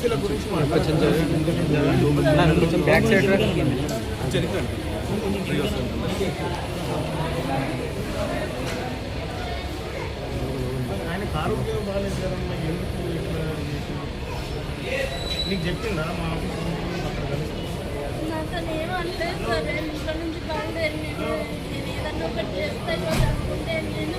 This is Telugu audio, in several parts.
బీసీల గురించి కొంచెం బ్యాక్ సైడ్ ఆయన ఆయనకు ఆరోగ్యం బాగాలేదు కదమ్మా ఎందుకు ఇట్లా నీకు చెప్పిందా మా ఆఫీస్ అక్కడ కలిసి అనలేదు నుంచి నేను నేను ఏదన్నా ఒకటి అనుకుంటే నేను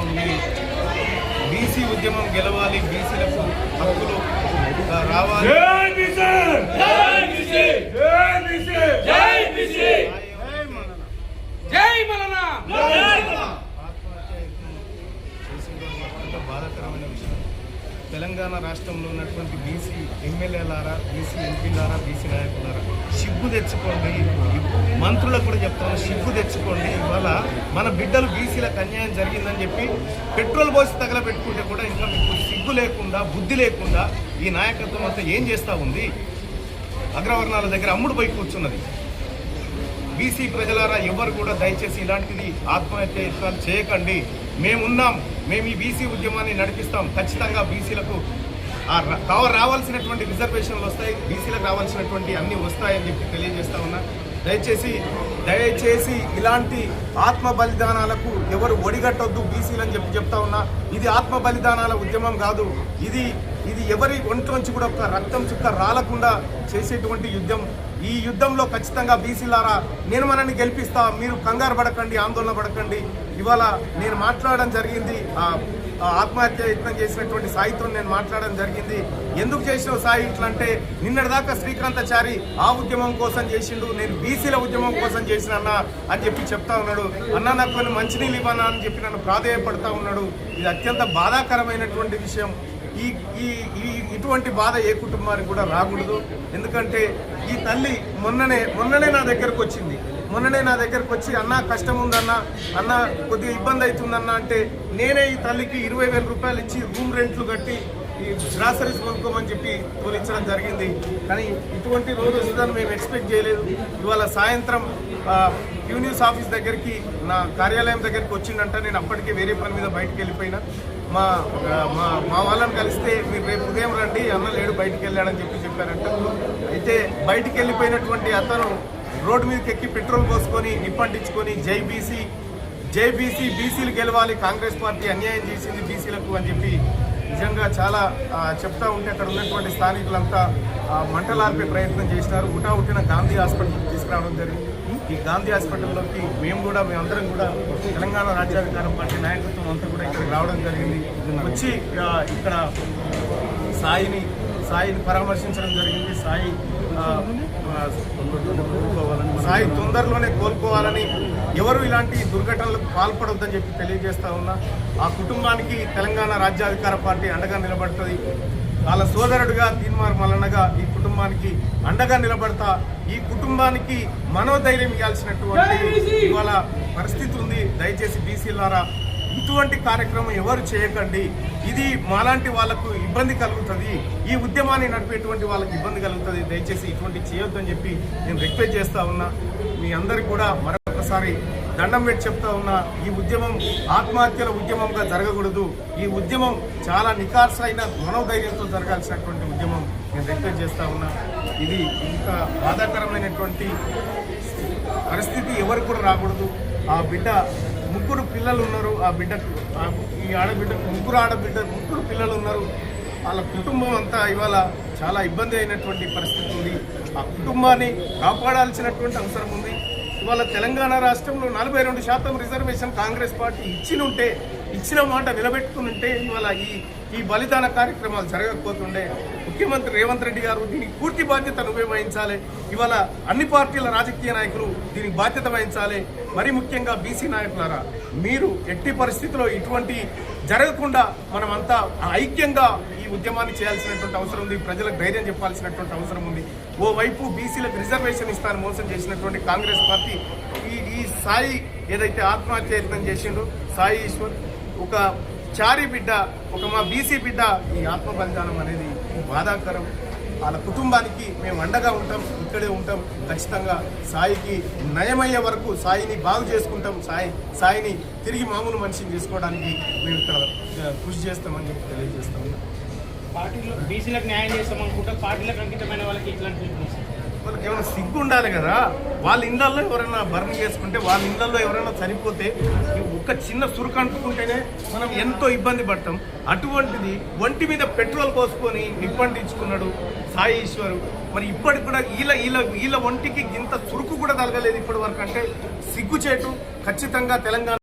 ఉంది బీసీ ఉద్యమం గెలవాలి బీసీలకు హక్కులు రావాలి. జై మలన తెలంగాణ రాష్ట్రంలో ఉన్నటువంటి బీసీ ఎమ్మెల్యేలారా బీసీ ఎంపీలారా బీసీ నాయకులారా సిగ్గు తెచ్చుకోండి. మంత్రులకు కూడా చెప్తాను సిగ్గు తెచ్చుకోండి. ఇవాళ మన బిడ్డలు బీసీలకు అన్యాయం జరిగిందని చెప్పి పెట్రోల్ పోసి తగలబెట్టుకుంటే కూడా ఇంకా మీకు సిగ్గు లేకుండా బుద్ధి లేకుండా ఈ నాయకత్వం అంతా ఏం చేస్తూ ఉంది? అగ్రవర్ణాల దగ్గర అమ్ముడు పోయి కూర్చున్నది. బీసీ ప్రజలారా ఎవరు కూడా దయచేసి ఇలాంటిది ఆత్మహత్య చేయకండి. మేమున్నాం. మేము ఈ బీసీ ఉద్యమాన్ని నడిపిస్తాం. ఖచ్చితంగా బీసీలకు రావాల్సినటువంటి రిజర్వేషన్లు వస్తాయి. బీసీలకు రావాల్సినటువంటి అన్ని వస్తాయని చెప్పి తెలియజేస్తా ఉన్నా. దయచేసి దయచేసి ఇలాంటి ఆత్మ బలిదానాలకు ఎవరు ఒడిగట్టొద్దు బీసీలని చెప్పి చెప్తా ఉన్నా. ఇది ఆత్మ బలిదానాల ఉద్యమం కాదు. ఇది ఇది ఎవరి ఒంట్లోంచి కూడా ఒక రక్తం చుక్క రాలకుండా చేసేటువంటి యుద్ధం. ఈ యుద్ధంలో ఖచ్చితంగా బీసీలారా నేను మనల్ని గెలిపిస్తా. మీరు కంగారు పడకండి ఆందోళన పడకండి. ఇవాళ నేను మాట్లాడడం జరిగింది. ఆ ఆత్మహత్య యత్నం చేసినటువంటి సాయితో నేను మాట్లాడడం జరిగింది. ఎందుకు చేసినావు సాయి ఇట్లా అంటే నిన్నటిదాకా శ్రీకాంతాచారి ఆ ఉద్యమం కోసం చేసిండు నేను బీసీల ఉద్యమం కోసం చేసిన అన్న అని చెప్పి చెప్తా ఉన్నాడు. అన్న నాకు కొన్ని మంచినీళ్ళు ఇవ్వనా అని చెప్పి నన్ను ప్రాధేయపడతా ఉన్నాడు. ఇది అత్యంత బాధాకరమైనటువంటి విషయం. ఈ ఈ ఈ ఇటువంటి బాధ ఏ కుటుంబానికి కూడా రాకూడదు. ఎందుకంటే ఈ తల్లి మొన్ననే మొన్ననే నా దగ్గరకు వచ్చింది. మొన్ననే నా దగ్గరకు వచ్చి అన్న కష్టం ఉందన్న అన్న కొద్దిగా ఇబ్బంది అవుతుందన్న అంటే నేనే ఈ తల్లికి ఇరవై వేల రూపాయలు ఇచ్చి రూమ్ రెంట్లు కట్టి ఈ గ్రాసరీస్ కొనుక్కోమని చెప్పి తోలించడం జరిగింది. కానీ ఇటువంటి రోజు వస్తుందని మేము ఎక్స్పెక్ట్ చేయలేదు. ఇవాళ సాయంత్రం ఆ, ఆఫీస్ దగ్గరికి నా కార్యాలయం దగ్గరికి వచ్చిందంట నేను అప్పటికే వేరే పని మీద బయటికి వెళ్ళిపోయినా. మా మా మా వాళ్ళని కలిస్తే మీరు రేపు ఉదయం రండి అన్న లేడు బయటికి వెళ్ళాడని చెప్పి చెప్పారంట. అయితే బయటికి వెళ్ళిపోయినటువంటి అతను రోడ్డు మీదకి ఎక్కి పెట్రోల్ పోసుకొని నిప్పంటించుకొని జైబీసీ జైబీసీ బీసీలు గెలవాలి కాంగ్రెస్ పార్టీ అన్యాయం చేసింది బీసీలకు అని చెప్పి నిజంగా చాలా చెప్తా ఉంటే అక్కడ ఉన్నటువంటి స్థానికులంతా ఆ, మంటలార్పే ప్రయత్నం చేసినారు. ఉటా ఉట్టిన గాంధీ హాస్పిటల్కి తీసుకురావడం జరిగింది. ఈ గాంధీ హాస్పిటల్లోకి మేము కూడా మేమందరం కూడా తెలంగాణ రాజ్యాధికారం పార్టీ నాయకత్వం అంతా కూడా ఇక్కడికి రావడం జరిగింది. వచ్చి ఇక్కడ సాయిని సాయిని పరామర్శించడం జరిగింది. సాయి సాయి తొందరలోనే కోలుకోవాలని ఎవరు ఇలాంటి దుర్ఘటనలకు పాల్పడొద్దని చెప్పి తెలియజేస్తా ఉన్నా. ఆ కుటుంబానికి తెలంగాణ రాజ్యాధికార పార్టీ అండగా నిలబడుతుంది. వాళ్ళ సోదరుడిగా తీన్మార్ మల్లన్నగా ఈ కుటుంబానికి అండగా నిలబడతా ఈ కుటుంబానికి మనోధైర్యం ఇవ్వాల్సినటువంటి ఇవాళ పరిస్థితి ఉంది. దయచేసి బీసీలారా ఇటువంటి కార్యక్రమం ఎవరు చేయకండి. ఇది మాలాంటి వాళ్ళకు ఇబ్బంది కలుగుతుంది. ఈ ఉద్యమాన్ని నడిపేటువంటి వాళ్ళకి ఇబ్బంది కలుగుతుంది. దయచేసి ఇటువంటి చేయొద్దని చెప్పి నేను రిక్వెస్ట్ చేస్తా ఉన్నా. మీ అందరికి కూడా మరొకసారి దండం పెట్టి చెప్తా ఉన్నా. ఈ ఉద్యమం ఆత్మహత్యల ఉద్యమంగా జరగకూడదు. ఈ ఉద్యమం చాలా నికార్సైన మనోధైర్యంతో జరగాల్సినటువంటి ఉద్యమం నేను రిక్వెస్ట్ చేస్తా ఉన్నా. ఇది ఇంత బాధాకరమైనటువంటి పరిస్థితి ఎవరు కూడా రాకూడదు. ఆ బిడ్డ ముగ్గురు పిల్లలు ఉన్నారు ఆ బిడ్డకు ఈ ఆడబిడ్డకు ముగ్గురు ఆడబిడ్డ ముగ్గురు పిల్లలు ఉన్నారు. వాళ్ళ కుటుంబం అంతా ఇవాళ చాలా ఇబ్బంది అయినటువంటి పరిస్థితి ఉంది. ఆ కుటుంబాన్ని కాపాడాల్సినటువంటి అవసరం ఉంది. ఇవాళ తెలంగాణ రాష్ట్రంలో నలభై రెండు శాతం రిజర్వేషన్ కాంగ్రెస్ పార్టీ ఇచ్చినుంటే ఇచ్చిన మాట నిలబెట్టుకుని ఇవాళ ఈ ఈ బలిదాన కార్యక్రమాలు జరగకపోతుండే. ముఖ్యమంత్రి రేవంత్ రెడ్డి గారు దీనికి పూర్తి బాధ్యతను వహించాలి. ఇవాళ అన్ని పార్టీల రాజకీయ నాయకులు దీనికి బాధ్యత వహించాలి. మరి ముఖ్యంగా బీసీ నాయకులారా మీరు ఎట్టి పరిస్థితిలో ఇటువంటి జరగకుండా మనమంతా ఐక్యంగా ఈ ఉద్యమాన్ని చేయాల్సినటువంటి అవసరం ఉంది ప్రజలకు ధైర్యం చెప్పాల్సినటువంటి అవసరం ఉంది. ఓవైపు బీసీలకు రిజర్వేషన్ ఇస్తాను మోసం చేసినటువంటి కాంగ్రెస్ పార్టీ ఈ ఈ సాయి ఏదైతే ఆత్మహత్య యత్నం చేసిండో సాయి ఈశ్వర్ ఒక చారి బిడ్డ ఒక మా బీసీ బిడ్డ ఈ ఆత్మ బలిదానం అనేది బాధాకరం. వాళ్ళ కుటుంబానికి మేము అండగా ఉంటాం ఇక్కడే ఉంటాం. ఖచ్చితంగా సాయికి నయమయ్యే వరకు సాయిని బాగు చేసుకుంటాం. సాయి సాయిని తిరిగి మామూలు మనిషిని చేసుకోవడానికి మేము ఇక్కడ కృషి చేస్తామని చెప్పి తెలియజేస్తాం పార్టీలో బీసీలకు న్యాయం చేస్తాం అనుకుంటా పార్టీలకు అంకితమైన వాళ్ళకి ఇట్లాంటి వాళ్ళకి ఏమైనా సిగ్గు ఉండాలి కదా? వాళ్ళ ఇళ్ళల్లో ఎవరైనా బర్న్ చేసుకుంటే వాళ్ళ ఇళ్ళల్లో ఎవరైనా చనిపోతే ఒక్క చిన్న సురుకు అంటుకుంటేనే మనం ఎంతో ఇబ్బంది పడతాం. అటువంటిది ఒంటి మీద పెట్రోల్ పోసుకొని నిప్పంటించుకున్నాడు సాయి ఈశ్వరు. మరి ఇప్పటికి కూడా వీళ్ళ వీళ్ళ వీళ్ళ ఒంటికి ఇంత చురుకు కూడా తగలలేదు ఇప్పటి వరకు. అంటే సిగ్గుచేటు ఖచ్చితంగా తెలంగాణ